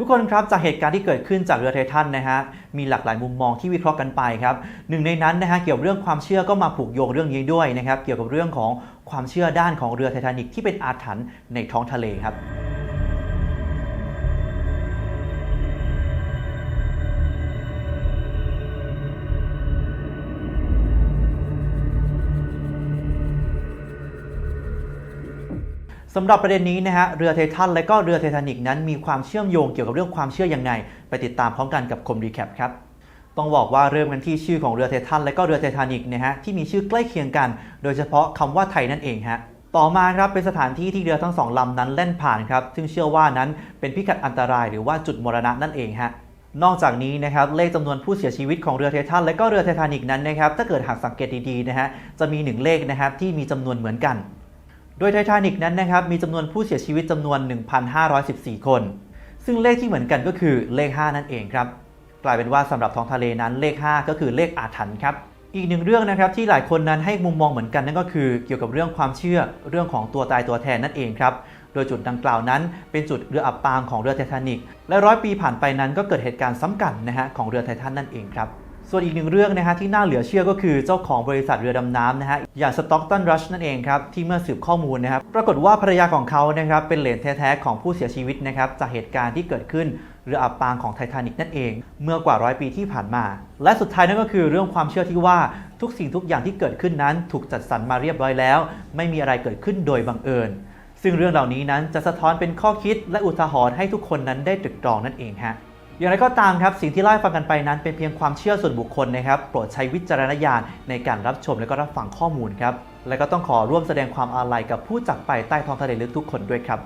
ทุกคนครับจากเหตุการณ์ที่เกิดขึ้นจากเรือไททันนะฮะมีหลากหลายมุมมองที่วิเคราะห์กันไปครับหนึ่งในนั้นนะฮะเกี่ยวกับเรื่องความเชื่อก็มาผูกโยงเรื่องนี้ด้วยนะครับเกี่ยวกับเรื่องของความเชื่อด้านของเรือไททานิกที่เป็นอาถรรพ์ในท้องทะเลครับ สำหรับประเด็นนี้นะฮะเรือไททันและก็เรือไททานิกนั้นมีความเชื่อมโยงเกี่ยวกับเรื่องความเชื่อยังไง ไปติดตามพร้อมกันกับคมรีแคปครับต้องบอกว่าเริ่มกันที่ชื่อของเรือไททันและก็เรือไททานิกนะฮะที่มีชื่อใกล้เคียงกัน โดยเฉพาะคำว่าไทยนั่นเองฮะต่อมาครับเป็นสถานที่ที่เรือทั้งสองลำนั้นแล่นผ่านครับซึ่งเชื่อว่านั้นเป็นพิกัดอันตรายหรือว่าจุดมรณะนั่นเองฮะนอกจากนี้นะครับเลขจำนวนผู้เสียชีวิตของเรือไททันและก็เรือไททานิกนั้นนะครับถ้าเกิดหากสังเกตดีๆนะฮะจะมีหนึ่งเลขนะครับที่มีจำนวนเหมือนกัน โดยไททานิกนั้นนะครับมีจำนวนผู้เสียชีวิตจำนวน 1,514 คน ซึ่งเลขที่เหมือนกันก็คือเลข 5 นั่นเองครับ กลายเป็นว่าสำหรับท้องทะเลนั้นเลข 5 ก็คือเลขอาถรรพ์ครับ อีกหนึ่งเรื่องนะครับที่หลายคนนั้นให้มุมมองเหมือนกันนั่นก็คือ เกี่ยวกับเรื่องความเชื่อเรื่องของตัวตายตัวแทนนั่นเองครับโดยจุดดังกล่าวนั้นเป็นจุดเรืออับปางของเรือไททานิกและร้อยปีผ่านไปนั้นก็เกิดเหตุการณ์ซ้ำกันนะฮะของเรือไททันนั่นเองครับ ส่วนอีกหนึ่งเรื่องนะฮะที่น่าเหลือเชื่อก็คือเจ้าของบริษัทเรือดำน้ำนะฮะอย่างสต็อกตันรัชนั่นเองครับที่เมื่อสืบข้อมูลนะครับปรากฏว่าภรรยาของเขานะครับเป็นเหลนแท้ๆของผู้เสียชีวิตนะครับจากเหตุการณ์ที่เกิดขึ้นเรืออับปางของไททานิกนั่นเอง เมื่อกว่าร้อยปีที่ผ่านมา และสุดท้ายนั่นก็คือเรื่องความเชื่อที่ว่าทุกสิ่งทุกอย่างที่เกิดขึ้นนั้น ถูกจัดสรรมาเรียบร้อยแล้ว ไม่มีอะไรเกิดขึ้นโดยบังเอิญซึ่งเรื่องเหล่านี้นั้นจะสะท้อนเป็นข้อคิดและอุทาหรณ์ให้ทุกคนนั้นได้ตรึกตรองนั่นเองฮะ อย่างไรก็ตามครับ สิ่งที่เล่าให้ฟังกันไปนั้นเป็นเพียงความเชื่อส่วนบุคคลนะครับ โปรดใช้วิจารณญาณในการรับชมและก็รับฟังข้อมูลครับ และก็ต้องขอร่วมแสดงความอาลัยกับผู้จากไปใต้ท้องทะเลลึกทุกคนด้วยครับ